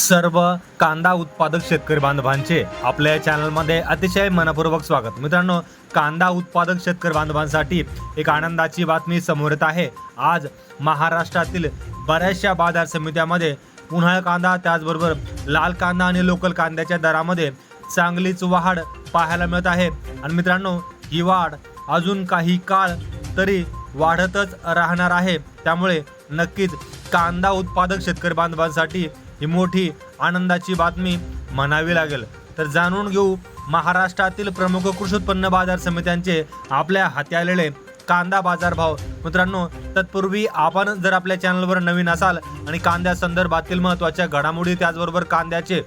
सर्व कांदा उत्पादक शेतकरी बांधवांचे आपल्या चॅनलमध्ये अतिशय मनपूर्वक स्वागत. मित्रांनो कांदा उत्पादक शेतकरी बांधवांसाठी एक आनंदाची बातमी समोर येत आहे. आज महाराष्ट्रातील बऱ्याचशा बाजार समित्यामध्ये उन्हाळा कांदा त्याचबरोबर लाल कांदा आणि लोकल कांद्याच्या दरामध्ये चांगलीच वाढ पाहायला मिळत आहे. आणि मित्रांनो ही वाढ अजून काही काळ तरी वाढतच राहणार आहे. त्यामुळे नक्कीच कांदा उत्पादक शेतकरी बांधवांसाठी ही मोठी आनंदाची बातमी म्हणावी लागेल. तर जाणून घेऊ महाराष्ट्रातील प्रमुख कृषी उत्पन्न बाजार समित्यांचे आपल्या हाती आलेले कांदा बाजार भाव. मित्रांनो तत्पूर्वी आपण जर आपल्या चॅनलवर नवीन असाल आणि कांद्या संदर्भातील महत्त्वाच्या घडामोडी त्याचबरोबर कांद्याचे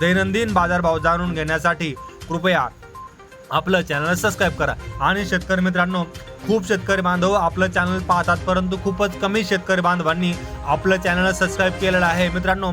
दैनंदिन बाजारभाव जाणून घेण्यासाठी कृपया आपलं चॅनल सबस्क्राईब करा. आणि शेतकरी मित्रांनो खूप शेतकरी बांधव आपलं चॅनल पाहतात परंतु खूपच कमी शेतकरी बांधवांनी आपलं चॅनल सबस्क्राईब केलेलं आहे. मित्रांनो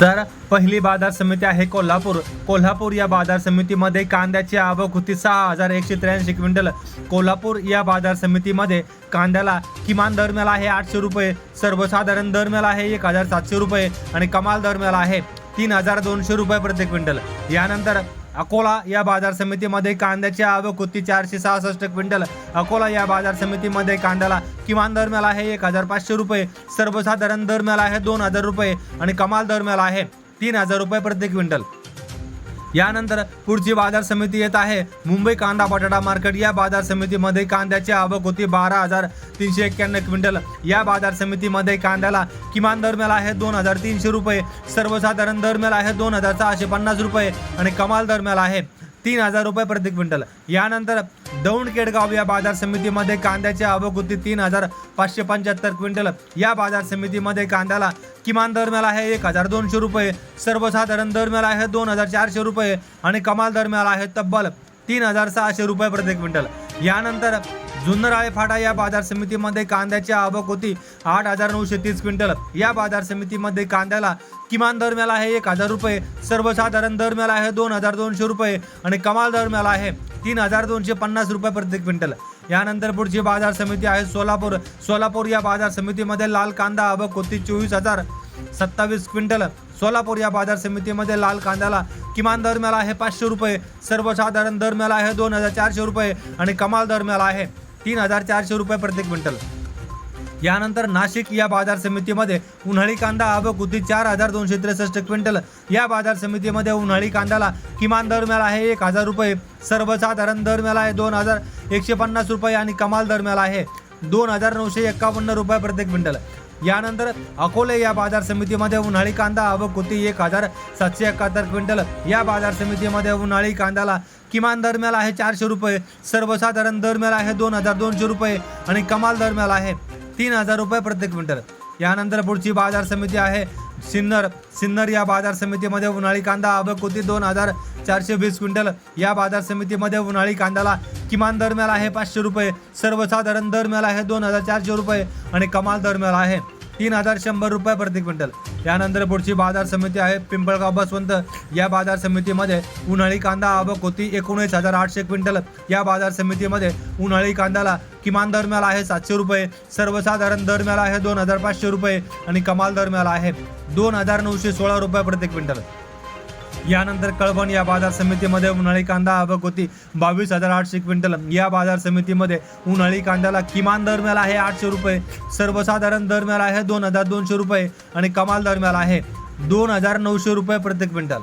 तर पहिली बाजार समिती आहे कोल्हापूर. कोल्हापूर या बाजार समितीमध्ये कांद्याची आवक होती सहा हजार एकशे त्र्याऐंशी क्विंटल. कोल्हापूर या बाजार समितीमध्ये कांद्याला किमान दर मिळाला आहे आठशे रुपये सर्वसाधारण दर मिळाला आहे एक हजार सातशे रुपये आणि कमाल दर मिळाला आहे तीन हजार दोनशे रुपये प्रति क्विंटल. यानंतर अकोला या बाजार समितीमध्ये कांद्याची आवक होती. चारशे सहासष्ट क्विंटल. अकोला या बाजार समितीमध्ये कांद्याला किमान दर मिळाला आहे एक हजार पाचशे रुपये. सर्वसाधारण दर मिळाला आहे दोन हजार रुपये. आणि कमाल दर मिळाला आहे तीन हजार रुपये प्रति क्विंटल. यानंतर पुढची बाजार समिती येत आहे. मुंबई कांदा बटाटा मार्केट या बाजार समितीमध्ये कांद्याची आवक होती बारा हजार तीनशे एक्क्याण्णव क्विंटल. या बाजार समितीमध्ये कांद्याला किमान दर मिळाला आहे दोन हजार तीनशे रुपये सर्वसाधारण दर मिळाला आहे दोन हजार सहाशे पन्नास रुपये आणि कमाल दर मिळाला आहे. तीन हजार रुपये प्रति क्विंटल. यानंतर दौंड केडगाव या बाजार समितीमध्ये कांद्याची आवक होती तीन हजार पाचशे पंच्याहत्तर क्विंटल. या बाजार समितीमध्ये कांद्याला किमान दर मिळाला आहे एक हजार दोनशे रुपये सर्वसाधारण दर मिळाला आहे दोन हजार चारशे रुपये आणि कमाल दर मिळाला आहे तब्बल तीन हजार सहाशे रुपये प्रति क्विंटल. यानंतर जुन्नराळे फाटा या बाजार समितीमध्ये कांद्याची आवक होती. आठ हजार नऊशे तीस क्विंटल. या बाजार समितीमध्ये कांद्याला किमान दर मिळाला आहे एक हजार रुपये. सर्वसाधारण दर मिळाला आहे दोन हजार दोनशे रुपये आणि कमाल दर मिळाला आहे तीन हजार दोनशे पन्नास रुपये प्रति क्विंटल. यानंतर पुढची बाजार समिती आहे सोलापूर. सोलापूर या बाजार समितीमध्ये लाल कांदा आवक होती चोवीस हजार सत्तावीस क्विंटल. सोलापूर या बाजार समितीमध्ये लाल कांद्याला किमान दर मिळाला आहे पाचशे रुपये. सर्वसाधारण दर मिळाला आहे दोन हजार चारशे रुपये आणि कमाल दर मिळाला आहे तीन हजार चारशे रुपये प्रति क्विंटल. यानंतर नाशिक या बाजार समितीमध्ये उन्हाळी कांदा आवक होती चार हजार दोनशे त्रेसष्ट क्विंटल. या बाजार समितीमध्ये उन्हाळी कांद्याला किमान दर मिळाला आहे एक हजार रुपये. सर्वसाधारण दर मिळाला आहे दोन हजार एकशे पन्नास रुपये आणि कमाल दर मिळाला आहे दोन हजार नऊशे एक्कावन्न रुपये प्रति क्विंटल. यानंतर अकोले या बाजार समितीमध्ये उन्हाळी कांदा आवक होती एक हजार सातशे एकाहत्तर क्विंटल. या बाजार समितीमध्ये उन्हाळी कांद्याला किमान दर मिळाला आहे चारशे रुपये सर्वसाधारण दर मिळाला आहे दोन हजार दोनशे रुपये आणि कमाल दर मिळाला आहे तीन हजार रुपये प्रत्येक क्विंटल. यानंतर पुढची बाजार समिती आहे सिन्नर. सिन्नर या बाजार समितीमध्ये उन्हाळी कांदा अबकोती दोन हजार चारशे वीस क्विंटल. या बाजार समितीमध्ये उन्हाळी कांद्याला किमान दर मिळाला आहे पाचशे रुपये सर्वसाधारण दर मिळाला आहे दोन हजार चारशे रुपये आणि कमाल दर मिळाला आहे तीन हजार शंभर रुपये प्रति क्विंटल. यानंतर पुढची बाजार समिती आहे पिंपळगाव बसवंत या बाजार समितीमध्ये उन्हाळी कांदा आवक होती एकोणीस हजार आठशे क्विंटल. या बाजार समितीमध्ये उन्हाळी कांद्याला किमान दर मिळाला आहे सातशे रुपये सर्वसाधारण दर मिळाला आहे दोन हजार पाचशे रुपये आणि कमाल दर मिळाला आहे दोन हजार नऊशे सोळा रुपये प्रति क्विंटल. यानंतर कळवण या बाजार समितीमध्ये उन्हाळी कांदा आवक होती. बावीस हजार आठशे क्विंटल. या बाजार समितीमध्ये उन्हाळी कांद्याला किमान दर मिळाला आहे आठशे रुपये. सर्वसाधारण दर मिळाला आहे दोन हजार दोनशे रुपये आणि कमाल दर मिळाला आहे दोन हजार नऊशे रुपये प्रति क्विंटल.